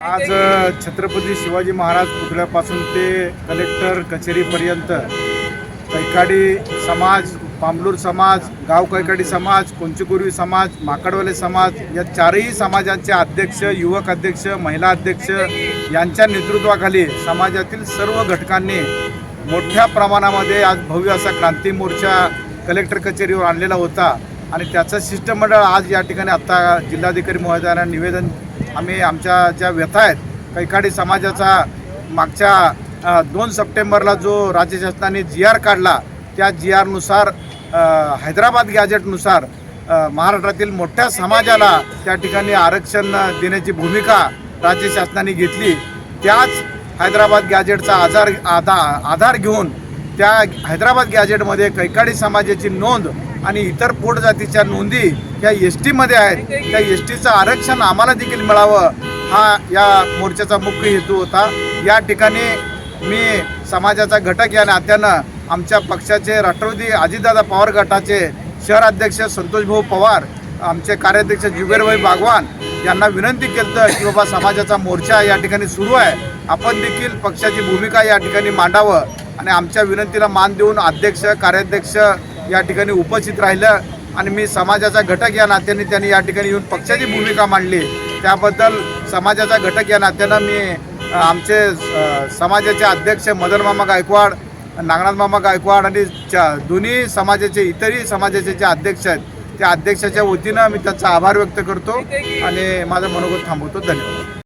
आज छत्रपती शिवाजी महाराज पुतळ्यापासून ते कलेक्टर कचेरीपर्यंत कैकाडी समाज पांबलूर समाज गाव कैकाडी समाज कोंचकुर्वी समाज माकडवाले समाज या चारही समाजांचे अध्यक्ष युवक अध्यक्ष महिला अध्यक्ष यांच्या नेतृत्वाखाली समाजातील सर्व घटकांनी मोठ्या प्रमाणामध्ये आज भव्य असा क्रांती मोर्चा कलेक्टर कचेरीवर आणलेला होता. आणि त्याचं शिष्टमंडळ आज या ठिकाणी आत्ता जिल्हाधिकारी महोदयांना निवेदन आम्ही आमच्या ज्या व्यथा आहेत कैकाडी समाजाचा मागच्या दोन सप्टेंबरला जो राज्य शासनाने जी आर काढला त्या जी आरनुसार हैदराबाद गॅजेटनुसार महाराष्ट्रातील मोठ्या समाजाला त्या ठिकाणी आरक्षण देण्याची भूमिका राज्य शासनाने घेतली. त्याच हैदराबाद गॅजेटचा आधार आधा आधार घेऊन त्या हैदराबाद गॅजेटमध्ये कैकाडी समाजाची नोंद आणि इतर पोट जातीच्या नोंदी ह्या एस टीमध्ये आहेत. त्या एस टीचं आरक्षण आम्हाला देखील मिळावं हा या मोर्चाचा मुख्य हेतू होता. या ठिकाणी मी समाजाचा घटक या नात्यानं आमच्या पक्षाचे राष्ट्रवादी अजितदादा पवार गटाचे शहराध्यक्ष संतोषभाऊ पवार आमचे कार्याध्यक्ष जुबेरभाई बागवान यांना विनंती केलं की बाबा समाजाचा मोर्चा या ठिकाणी सुरू आहे. आपण देखील पक्षाची भूमिका या ठिकाणी मांडावं आणि आमच्या विनंतीला मान देऊन अध्यक्ष कार्याध्यक्ष या ठिकाणी उपस्थित राहिलं आणि मी समाजाचा घटक या नात्याने त्यांनी या ठिकाणी येऊन पक्षाची भूमिका मांडली. त्याबद्दल समाजाचा घटक या नात्यानं मी आमचे समाजाचे अध्यक्ष मदन मामा गायकवाड नागनाथ मामा गायकवाड आणि च्या- दोन्ही समाजाचे इतरही समाजाचे जे अध्यक्ष आहेत त्या अध्यक्षाच्या वतीनं मी त्याचा आभार व्यक्त करतो आणि माझं मनोगत थांबवतो. धन्यवाद.